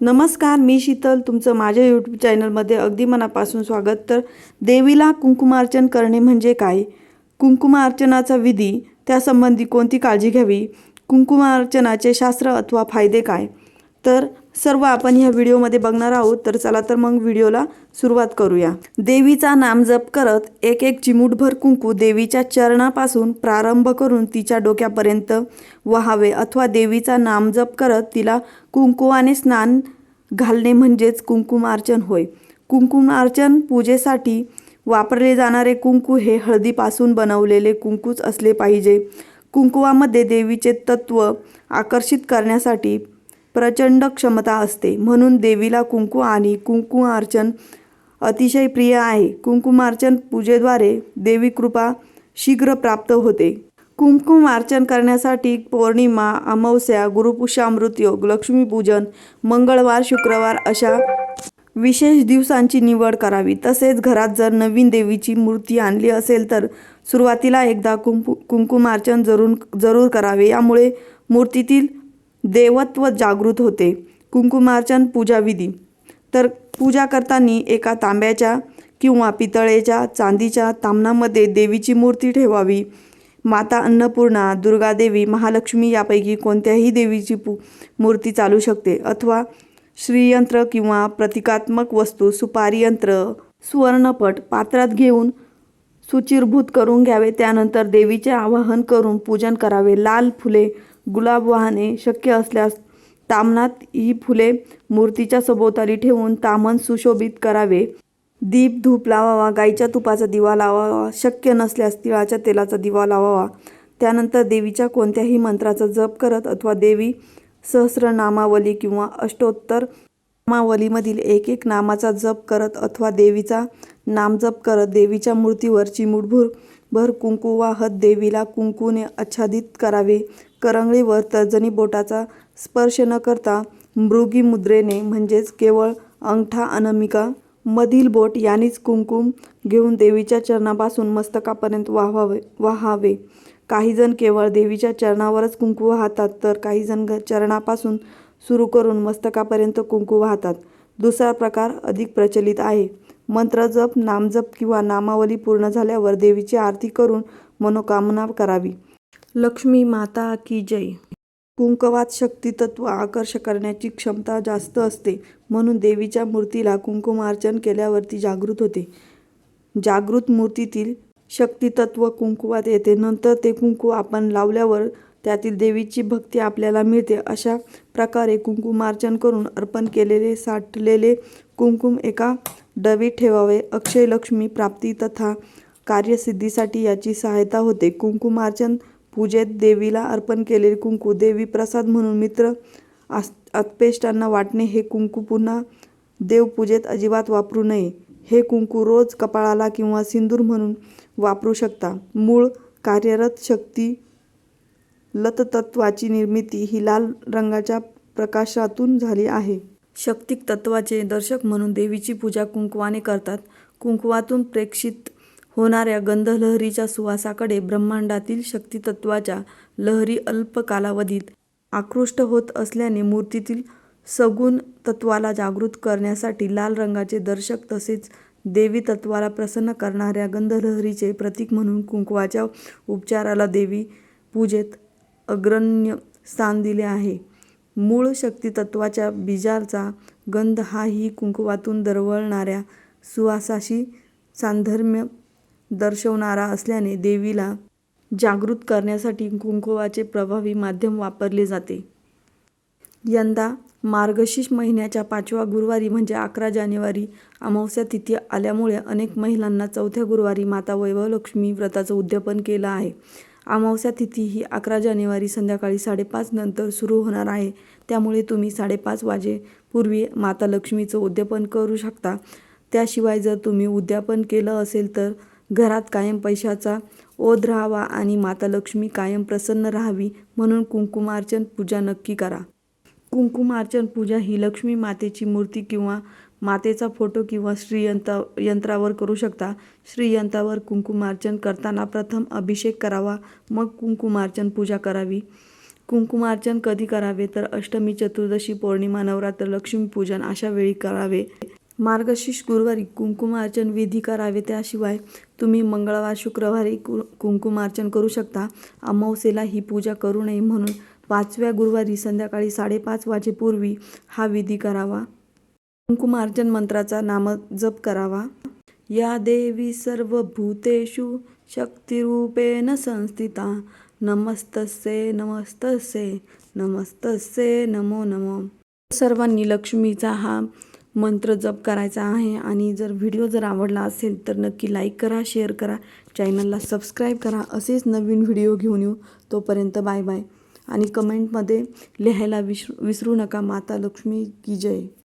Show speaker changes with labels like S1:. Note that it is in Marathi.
S1: नमस्कार मी शीतल. तुमचं माझ्या यूट्यूब चॅनलमध्ये अगदी मनापासून स्वागत. तर देवीला कुंकुमार्चन करणे म्हणजे काय? कुंकुमार्चनाचा विधी त्यासंबंधी कोणती काळजी घ्यावी? कुंकुमार्चनाचे शास्त्र अथवा फायदे काय? तर सर्व आपण ह्या व्हिडिओमध्ये बघणार आहोत तर चला तर मग व्हिडिओला सुरुवात करूया. देवीचा नाम जप करत एक एक चिमूटभर कुंकू देवीच्या चरणापासून प्रारंभ करून तिच्या डोक्यापर्यंत व्हावे अथवा देवीचा नाम जप करत तिला कुंकुवाने स्नान घालणे म्हणजेच कुंकुमार्चन होय. कुंकुमार्चन पूजेसाठी वापरले जाणारे कुंकू हे हळदीपासून बनवलेले कुंकूच असले पाहिजे. कुंकुवामध्ये देवीचे तत्व आकर्षित करण्यासाठी प्रचंड क्षमता असते. म्हणून देवीला कुंकू आणि कुंकुमार्चन अतिशय प्रिय आहे. कुंकुमार्चन पूजेद्वारे देवी कृपा शीघ्र प्राप्त होते. कुंकुमार्चन करण्यासाठी पौर्णिमा अमावस्या गुरुपुष्यामृत योग लक्ष्मीपूजन मंगळवार शुक्रवार अशा विशेष दिवसांची निवड करावी. तसेच घरात जर नवीन देवीची मूर्ती आणली असेल तर सुरुवातीला एकदा कुंकु कुंकुमार्चन जरूर जरूर करावे. यामुळे मूर्तीतील देवत्व जागृत होते. कुंकुमार्चन पूजाविधी. तर पूजा करताना एका तांब्याच्या किंवा पितळेच्या चांदीच्या तामणामध्ये देवीची मूर्ती ठेवावी. माता अन्नपूर्णा दुर्गादेवी महालक्ष्मी यापैकी कोणत्याही देवीची पू मूर्ती चालू शकते. अथवा श्रीयंत्र किंवा प्रतिकात्मक वस्तू सुपारी यंत्र सुवर्णपट पात्रात घेऊन सुचिरभूत करून घ्यावे. त्यानंतर देवीचे आवाहन करून पूजन करावे. लाल फुले गुलाब वाहने शक्य असल्यास तामणात ही फुले मूर्तीच्या सभोवताली ठेवून तामन सुशोभित करावे. दीप धूप लावावा गाईच्या तुपाचा दिवा लावावा शक्य नसल्यास तिळाच्या तेलाचा दिवा लावावा. त्यानंतर देवीच्या कोणत्याही मंत्राचा जप करत अथवा देवी सहस्रनामावली किंवा अष्टोत्तर नामावलीमधील एक एक नामाचा जप करत अथवा देवीचा नामजप करत देवीच्या मूर्तीवर चिमुटभर भर कुंकू वाहत देवीला कुंकूने आच्छादित करावे. करंगळीवर तर्जनी बोटाचा स्पर्श न करता मृगी मुद्रेने म्हणजेच केवळ अंगठा अनामिका मधील बोट यांनीच कुंकुम घेऊन देवीच्या चरणापासून मस्तकापर्यंत वाहावे वाहावे. काहीजण केवळ देवीच्या चरणावरच कुंकू वाहतात तर काहीजण चरणापासून सुरू करून मस्तकापर्यंत कुंकू वाहतात. दुसरा प्रकार अधिक प्रचलित आहे. मंत्रजप नामजप किंवा नामावली पूर्ण झाल्यावर देवीची आरती करून मनोकामना करावी. लक्ष्मी माता की जय. कुंकवात शक्तितत्व आकर्ष करण्याची क्षमता जास्त असते म्हणून देवीच्या मूर्तीला कुंकुमार्चन केल्यावर ती जागृत होते. जागृत मूर्तीतील शक्तितत्व कुंकुवात येते नंतर ते कुंकू आपण लावल्यावर त्यातील देवीची भक्ती आपल्याला मिळते. अशा प्रकारे कुंकुमार्चन करून अर्पण केलेले साठलेले कुंकुम एका डवी ठेवावे. अक्षय लक्ष्मी प्राप्ती तथा कार्यसिद्धीसाठी याची सहायता होते. कुंकुमार्चन पूजेत देवीला अर्पण केलेले कुंकू देवी प्रसाद म्हणून मित्र आस आत्पेष्टांना वाटणे हे कुंकू पुन्हा देवपूजेत अजिबात वापरू नये. हे कुंकू रोज कपाळाला किंवा सिंदूर म्हणून वापरू शकता. मूळ कार्यरत शक्ती लततत्वाची निर्मिती ही लाल रंगाच्या प्रकाशातून झाली आहे. शक्तिक तत्वाचे दर्शक म्हणून देवीची पूजा कुंकवाने करतात. कुंकवातून प्रेक्षित होणाऱ्या गंधलहरीच्या सुवासाकडे ब्रह्मांडातील शक्तितत्वाच्या लहरी अल्प कालावधीत आकृष्ट होत असल्याने मूर्तीतील सगुण तत्वाला जागृत करण्यासाठी लाल रंगाचे दर्शक तसेच देवी तत्वाला प्रसन्न करणाऱ्या गंधलहरीचे प्रतीक म्हणून कुंकवाच्या उपचाराला देवी पूजेत अग्रण्य स्थान दिले आहे. मूळ शक्तितत्वाच्या बीजाचा गंध हाही कुंकवातून दरवळणाऱ्या सुवासाशी साधर्म्य दर्शवणारा असल्याने देवीला जागृत करण्यासाठी कुंकवाचे प्रभावी माध्यम वापरले जाते. यंदा मार्गशीर्ष महिन्याच्या पाचव्या गुरुवारी म्हणजे अकरा जानेवारी अमावस्या तिथी आल्यामुळे अनेक महिलांना चौथ्या गुरुवारी माता वैभवलक्ष्मी व्रताचं उद्यापन केलं आहे. अमावस्या तिथी ही अकरा जानेवारी संध्याकाळी साडेपाच नंतर सुरू होणार आहे. त्यामुळे तुम्ही साडेपाच वाजेपूर्वी माता लक्ष्मीचं उद्यापन करू शकता. त्याशिवाय जर तुम्ही उद्यापन केलं असेल तर घरात कायम पैशाचा ओध राहावा आणि माता लक्ष्मी कायम प्रसन्न राहावी म्हणून कुंकुमार्चन पूजा नक्की करा. कुंकुमार्चन पूजा ही लक्ष्मी मातेची मूर्ती किंवा मातेचा फोटो किंवा श्रीयंत्र यंत्रावर करू शकता. श्रीयंत्रावर कुंकुमार्चन करताना प्रथम अभिषेक करावा मग कुंकुमार्चन पूजा करावी. कुंकुमार्चन कधी करावे? तर अष्टमी चतुर्दशी पौर्णिमा नवरात्र लक्ष्मीपूजन अशा वेळी करावे. मार्गशीर्ष गुरुवारी कुंकुमार्चन विधी करावे. त्याशिवाय तुम्ही मंगळवार शुक्रवारी कु कुंकुमार्चन करू शकता. अमावस्येला ही पूजा करू नये म्हणून पाचव्या गुरुवारी संध्याकाळी साडेपाच वाजेपूर्वी हा विधी करावा. कुंकुमार्जन मंत्राचा नामजप करावा. या देवी सर्व भूतेषु शक्तिरूपेण संस्थिता. नमस्तस्ये नमस्तस्ये नमस्तस्ये नमो नमो. सर्वांनी लक्ष्मीचा हा मंत्र जप करायचा आहे आणि जर व्हिडिओ जर आवडला असेल तर नक्की लाईक करा शेअर करा चॅनलला सबस्क्राईब करा. असेच नवीन व्हिडिओ घेऊन येऊ. तोपर्यंत बाय बाय. आणि कमेंटमध्ये लिहायला विसरू विसरू नका. माता लक्ष्मी की जय.